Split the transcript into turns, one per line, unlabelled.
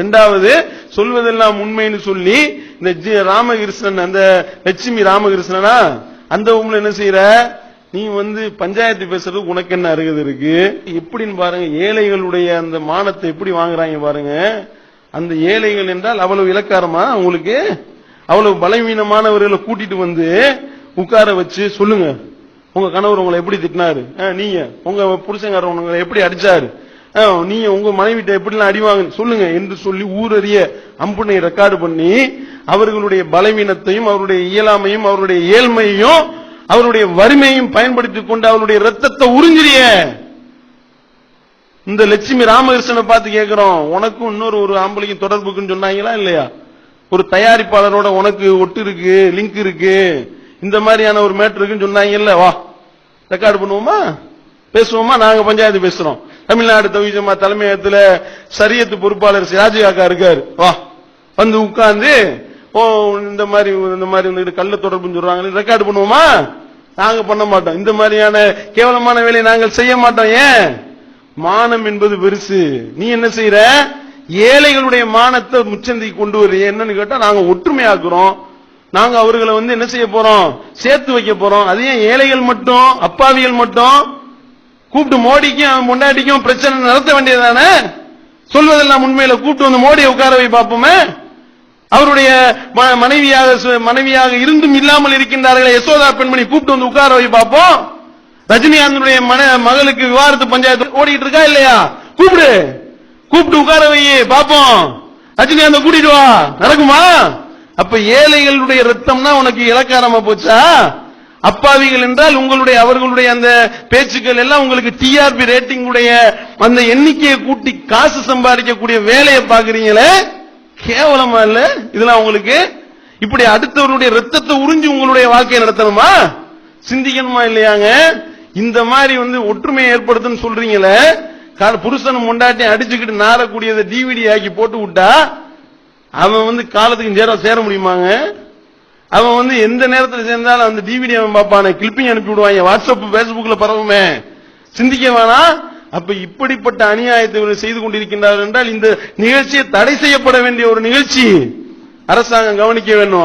இரண்டாவது சொல்வதெல்லாம் உண்மைன்னு சொல்லி இந்த ஜி ராமகிருஷ்ணன் அந்த லட்சுமி ராமகிருஷ்ணனா அந்த உங்களை என்ன செய்யற நீ வந்து பஞ்சாயத்து பேசுறது உனக்கு என்ன அருகது இருக்கு? எப்படின்னு பாருங்க ஏழைகளுடைய அந்த மானத்தை எப்படி வாங்குறாங்க பாருங்க. அந்த ஏழைகள் என்றால் அவ்வளவு இலக்காரமா? உங்களுக்கு அவ்வளவு பலவீனமானவர்களை கூட்டிட்டு வந்து உட்கார வச்சு சொல்லுங்க. உங்க கணவர் உங்களை எப்படி திட்டினாரு? ஆ, நீங்க. உங்க புருஷங்காரர் உங்களை எப்படி அடிச்சாரு? நீங்க உங்க மனைவிட்ட எப்படிலாம் அடிவாங்க சொல்லுங்க என்று சொல்லி ஊரறிய அம்புனை ரெக்கார்டு பண்ணி அவர்களுடைய பலவீனத்தையும் அவருடைய இயலாமையும் அவருடைய ஏழ்மையையும் அவருடைய வறுமையையும் பயன்படுத்திக் கொண்டு அவருடைய ரத்தத்தை உறிஞ்சிரிய இந்த லட்சுமி ராமகிருஷ்ணனை பார்த்து கேட்கிறோம் உனக்கும் இன்னொரு ஒரு ஆம்பளைக்கும் தொடர்புக்குன்னு சொன்னாங்களா இல்லையா? ஒரு தயாரிப்பாளரோட உனக்கு ஒட்டு இருக்கு லிங்க் இருக்கு இந்த மாதிரியான ஒரு மேட்டர் இருக்குன்னு சொன்னாங்கல்ல வா ரெக்கார்டு பண்ணுவோமா? பேசுவோமா? நாங்க பஞ்சாயத்து பேசுறோம். தமிழ்நாடு தவிஜமா தலைமையகத்துல சரியத்து பொறுப்பாளர் சிராஜி காக்கா இருக்காரு. வா. வந்து உட்கார்ந்து ஓ இந்த மாதிரி இந்த மாதிரி வந்து கள்ள தொடர்புன்னு சொல்றாங்க. ரெக்கார்டு பண்ணுவோமா? நாங்க பண்ண மாட்டோம். இந்த மாதிரியான கேவலமான வேலையை நாங்கள் செய்ய மாட்டோம். ஏன்? மானம் என்பது பெருசு. நீ என்ன செய்யற ஏழைகளுடைய மானத்தை முச்சந்தைக்கு கொண்டு வர என்னன்னு கேட்டா நாங்க ஒற்றுமையாக்குறோம். நாங்க அவர்களை வந்து என்ன செய்ய போறோம்? சேர்த்து வைக்க போறோம். அது ஏன் ஏழைகள் மட்டும் அப்பாவிகள் மட்டும்? கூப்பிட்டு மோடிக்கும் அவன் முன்னாடிக்கும் பிரச்சனை நடத்த வேண்டியதுதானே? சொல்வதெல்லாம் உண்மையில கூப்பிட்டு வந்து மோடியை உட்கார வை பார்ப்போமே. அவருடைய ம- மனைவியாக சு- மனைவியாக இருந்தும் இல்லாமல் இருக்கின்றார்களே யசோதா பெண்மணி கூப்பிட்டு வந்து உட்கார வை பார்ப்போம். ரஜினிகாந்தனுடைய மன மகளுக்கு விவாரத்து பஞ்சாயத்து ஓடிட்டு இருக்கா இல்லையா? கூப்பிடு. கூப்பிட்டு உட்கார வை பார்ப்போம். ரஜினிகாந்த கூட்டிட்டு வா. நடக்குமா? அப்ப ஏழைகளுடைய ரத்தம்னா உனக்கு இலக்காரமா போச்சா? அப்பாவிகள் என்றால் உங்களுடைய அவர்களுடைய அந்த பேச்சுக்கள் எல்லாம் உங்களுக்கு டிஆர்பி ரேட்டிங் உடைய அந்த எண்ணிக்கையை கூட்டி காசு சம்பாதிக்கக்கூடிய வேலையை பாக்குறீங்களே கேவலமா இல்ல? இதெல்லாம் உங்களுக்கு இப்படி அடுத்தவருடைய ரத்தத்தை உறிஞ்சி உங்களுடைய வாழ்க்கையை நடத்தணுமா? சிந்திக்கணுமா இல்லையாங்க? இந்த மாதிரி வந்து ஒற்றுமையை ஏற்படுத்துன்னு சொல்றீங்களே? கால புருஷனும் முண்டாட்டி அடிச்சுக்கிட்டு நாரக்கூடியதை டிவிடி ஆக்கி போட்டு விட்டா அவன் வந்து காலத்துக்கு சேர சேர முடியுமாங்க? அவன் வந்து எந்த நேரத்தில் சேர்ந்தாலும் அந்த டிவிடி அவன் பார்ப்பான கிளிப்பிங் அனுப்பி விடுவாங்க வாட்ஸ்அப் பேஸ்புக்ல பரவுமே. சிந்திக்க வேணாம் அப்ப இப்படிப்பட்ட அநியாயத்தை செய்து கொண்டிருக்கின்றார் என்றால் இந்த நிகழ்ச்சியை தடை செய்யப்பட வேண்டிய ஒரு நிகழ்ச்சி. அரசாங்கம் கவனிக்க வேண்டும்.